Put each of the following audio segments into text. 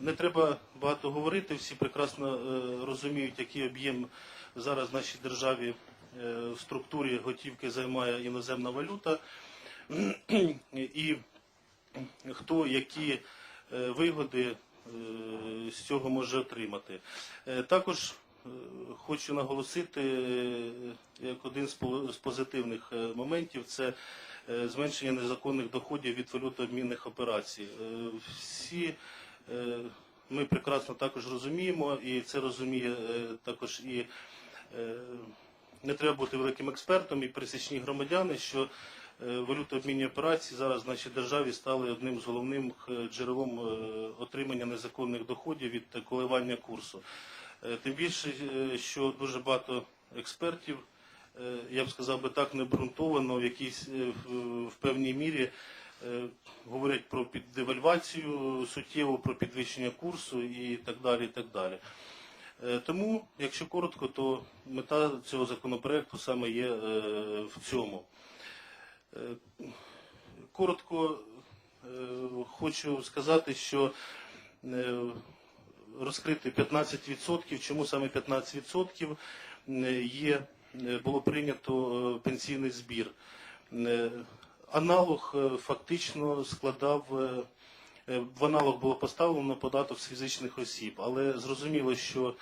Не треба багато говорити, всі прекрасно е, розуміють, який об'єм зараз в нашій державі е, в структурі готівки займає іноземна валюта, і хто які е, вигоди з цього може отримати. Також хочу наголосити, як один з позитивних моментів, це зменшення незаконних доходів від валютообмінних операцій. Всі ми прекрасно також розуміємо, і це розуміє е, також і е, не треба бути великим експертом і пересічні громадяни, що е, валютообмінні операції зараз в нашій державі стали одним з головним е, джерелом е, отримання незаконних доходів від е, коливання курсу. Е, Тим більше, е, що дуже багато експертів, е, я б сказав би так, необґрунтовано в якійсь е, в- певній мірі е, говорять про піддевальвацію суттєву, про підвищення курсу і так далі. І так далі. Е, Тому, якщо коротко, то мета цього законопроекту саме є е, в цьому. Е, Коротко е, хочу сказати, що е, розкрити 15%, чому саме 15% е, є, е, було прийнято е, пенсійний збір. Аналог е, фактично складав е, е, в аналог було поставлено податок з фізичних осіб, але зрозуміло, що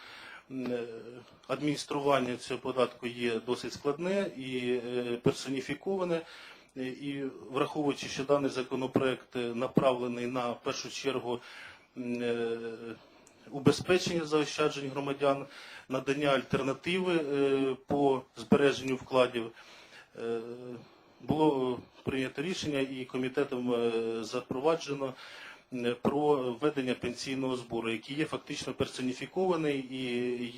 адміністрування цього податку є досить складне і персоніфіковане. І враховуючи, що даний законопроект направлений на першу чергу убезпечення заощаджень громадян, надання альтернативи по збереженню вкладів, було прийнято рішення і комітетом е, запроваджено е, про введення пенсійного збору, який є фактично персоніфікований і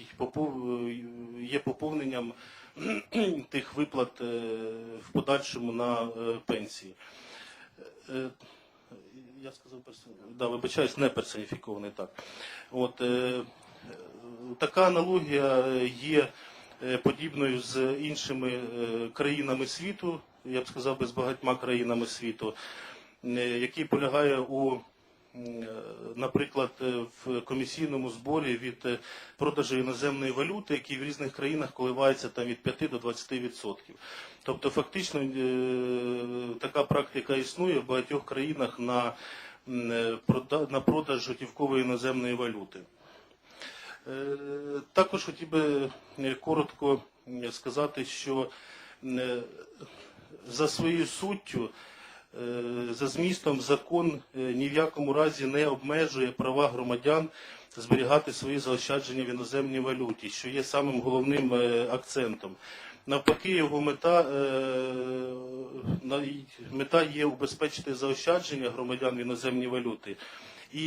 є поповненням тих виплат е, в подальшому на е, пенсії. Е, Я сказав персоні- да, вибачаюсь, не персоніфікований так. От, е, е, така аналогія є е, подібною з іншими е, країнами світу, я б сказав би з багатьма країнами світу, який полягає у, е, наприклад, е, в комісійному зборі від е, продажу іноземної валюти, який в різних країнах коливається там від 5 до 20%. Тобто, фактично, така практика існує в багатьох країнах на, на продаж готівкової іноземної валюти. Також хотів би коротко сказати, що за своєю суттю, е, за змістом закон е, ні в якому разі не обмежує права громадян зберігати свої заощадження в іноземній валюті, що є самим головним е, акцентом. Навпаки, його мета, мета є убезпечити заощадження громадян в іноземній валюті і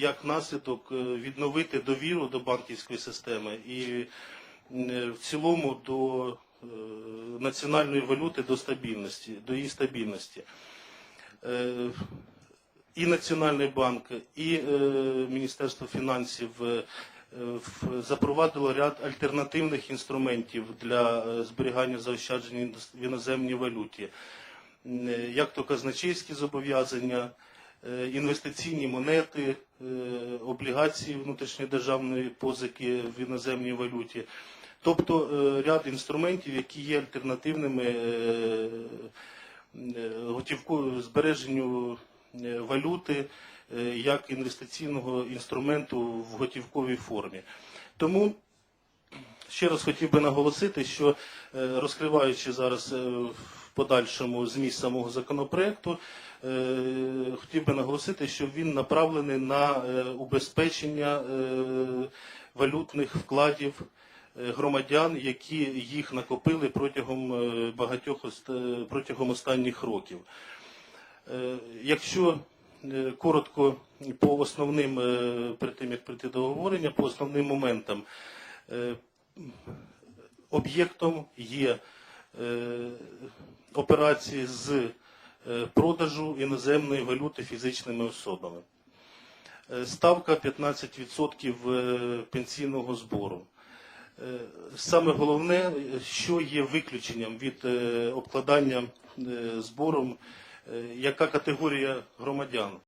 як наслідок відновити довіру до банківської системи і в цілому до національної валюти, до стабільності, до її стабільності. Е, І Національний банк, і е, Міністерство фінансів е, запровадило ряд альтернативних інструментів для е, зберігання заощаджень в іноземній валюті, е, як то казначейські зобов'язання, е, інвестиційні монети, е, облігації внутрішньої державної позики в іноземній валюті. Тобто е, ряд інструментів, які є альтернативними е, е, збереженню е, валюти як інвестиційного інструменту в готівковій формі. Тому ще раз хотів би наголосити, що розкриваючи зараз в подальшому зміст самого законопроекту, хотів би наголосити, що він направлений на убезпечення валютних вкладів громадян, які їх накопили протягом е, багатьох е, протягом останніх років. Е, Якщо е, коротко по основним, е, перед тим як прийти до обговорення, по основним моментам, е, об'єктом є е, операції з е, продажу іноземної валюти фізичними особами. Е, Ставка 15% е, пенсійного збору. Е, Саме головне, що є виключенням від е, обкладання е, збором, яка категорія громадян.